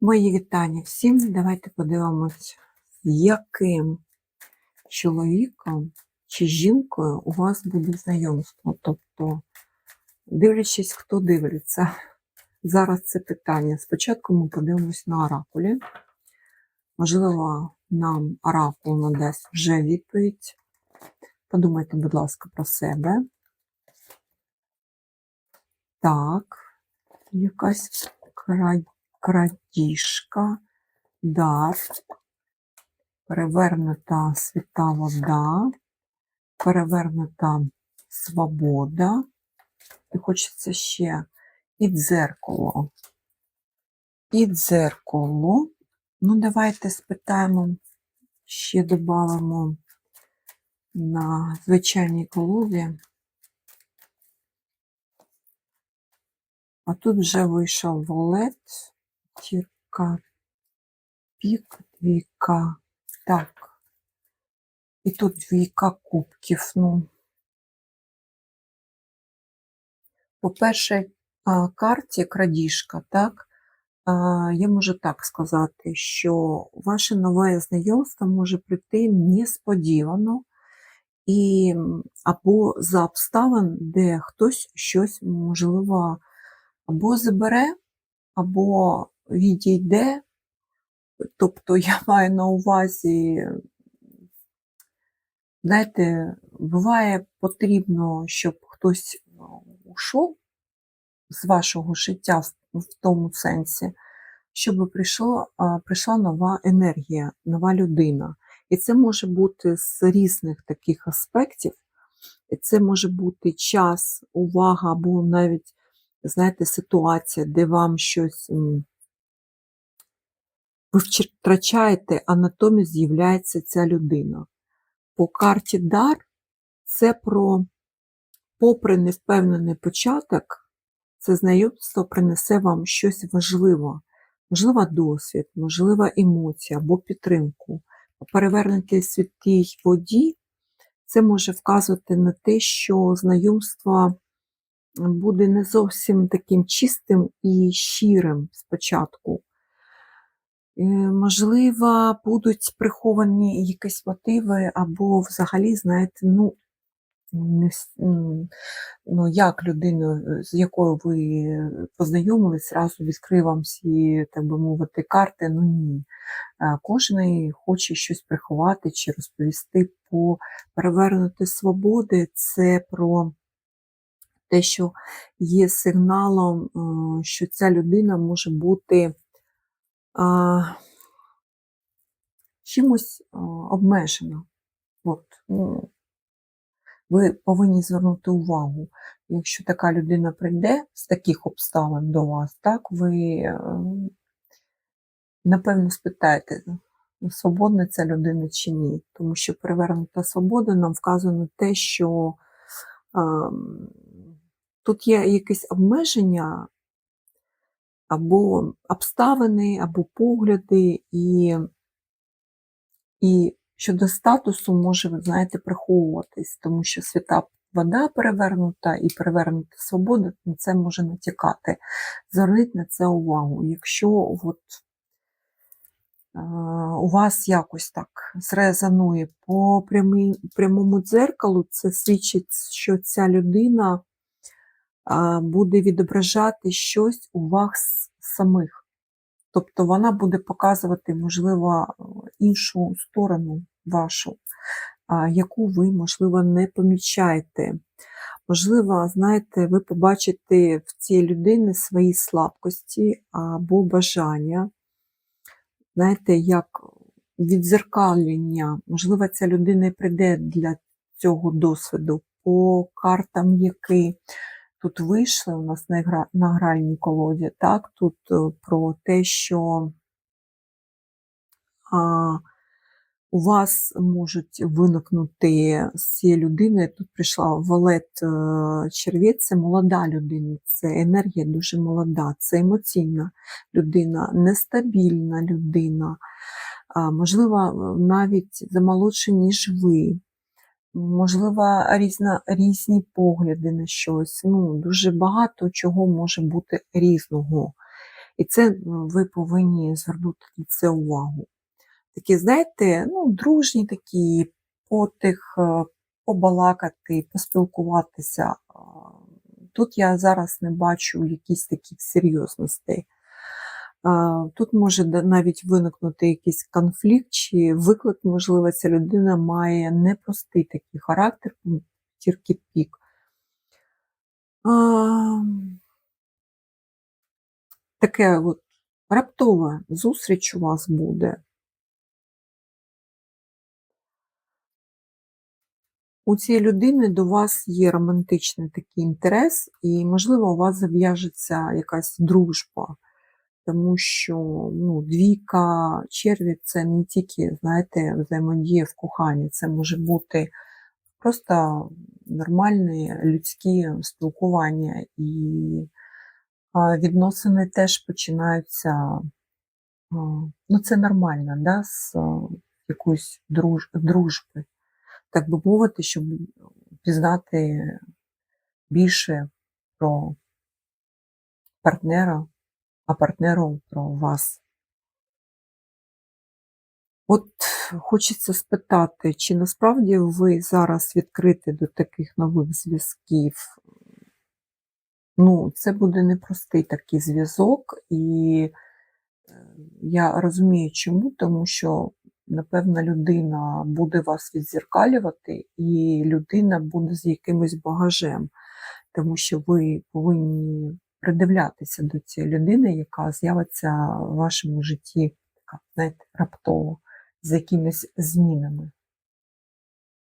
Мої вітання всім. Давайте подивимось, яким чоловіком чи жінкою у вас буде знайомство. Тобто, дивлячись, хто дивиться. Зараз це питання. Спочатку ми подивимось на оракулі. Можливо, нам оракул надасть вже відповідь. Подумайте, будь ласка, про себе. Так, якась край крадіжка, дар, перевернута свята вода, перевернута свобода. І хочеться ще і дзеркало. І дзеркало. Ну, давайте спитаємо, ще додамо на звичайній колоді. А тут вже вийшов валет, тірка, пік, двійка. Так. І тут двійка кубків. Ну. По першій карті крадіжка, так, я можу так сказати, що ваше нове знайомство може прийти несподівано, і або за обставин, де хтось щось можливо або забере, або відійде. Тобто я маю на увазі, знаєте, буває потрібно, щоб хтось ушов з вашого життя в, в тому сенсі, щоб прийшло, прийшла нова енергія, нова людина. І це може бути з різних таких аспектів. Це може бути час, увага, або навіть знаєте, ситуація, де вам щось ви втрачаєте, а натомість з'являється ця людина. По карті дар це про, попри невпевнений початок, це знайомство принесе вам щось важливе, можливо, досвід, можливо, емоція або підтримку. По перевернутій святій воді це може вказувати на те, що знайомство буде не зовсім таким чистим і щирим спочатку. Е, Можливо, будуть приховані якісь мотиви, або взагалі, знаєте, ну, не, ну як людину, з якою ви познайомились, зразу відкрив вам всі, так би мовити, карти, ну ні. Е, Кожен хоче щось приховати чи розповісти по перевернути свободи, це про те, що є сигналом, е, що ця людина може бути а, чимось а, обмежена. От, ну, ви повинні звернути увагу. Якщо така людина прийде з таких обставин до вас, так, ви е, напевно спитаєте, свободна ця людина чи ні. Тому що перевернута свобода нам вказує на те, що ем, тут є якесь обмеження, або обставини, або погляди, і, і щодо статусу може, ви знаєте, приховуватись, тому що свята вода перевернута і перевернута свобода, на це може натякати. Зверніть на це увагу. Якщо от, е, у вас якось так зрезонує по прямому дзеркалу, це свідчить, що ця людина буде відображати щось у вас самих. Тобто вона буде показувати, можливо, іншу сторону вашу, яку ви, можливо, не помічаєте. Можливо, знаєте, ви побачите в цій людини свої слабкості або бажання, знаєте, як відзеркалення. Можливо, ця людина прийде для цього досвіду по картам, які тут вийшли у нас на, на гральній колоді, так, тут е, про те, що а, у вас можуть виникнути з цієї людини, тут прийшла Валет е, Червець, це молода людина, це енергія дуже молода, це емоційна людина, нестабільна людина, а, можливо, навіть замолодша, ніж ви можливо, різна, різні погляди на щось. Ну, дуже багато чого може бути різного. І це ви повинні звернути на це увагу. Такі, знаєте, ну, дружні такі, потих, е, побалакати, поспілкуватися. Тут я зараз не бачу якісь таких серйозностей. Тут може навіть виникнути якийсь конфлікт чи виклик, можливо, ця людина має непростий такий характер, тільки пік. Таке от раптова зустріч у вас буде. У цієї людини до вас є романтичний такий інтерес, і, можливо, у вас зав'яжеться якась дружба, тому що ну, двійка черві це не тільки, знаєте, взаємодія в коханні, це може бути просто нормальне людське спілкування, і відносини теж починаються. Ну, це нормально, да, з якоїсь друж, дружби так би мовити, щоб пізнати більше про партнера, а партнеру про вас. От хочеться спитати, чи насправді ви зараз відкриті до таких нових зв'язків? Ну, це буде непростий такий зв'язок, і е, я розумію, чому, тому що напевно, людина буде вас відзеркалювати, і людина буде з якимось багажем, тому що ви повинні придивлятися до цієї людини, яка з'явиться в вашому житті, така, знаєте, раптово, з якимись змінами.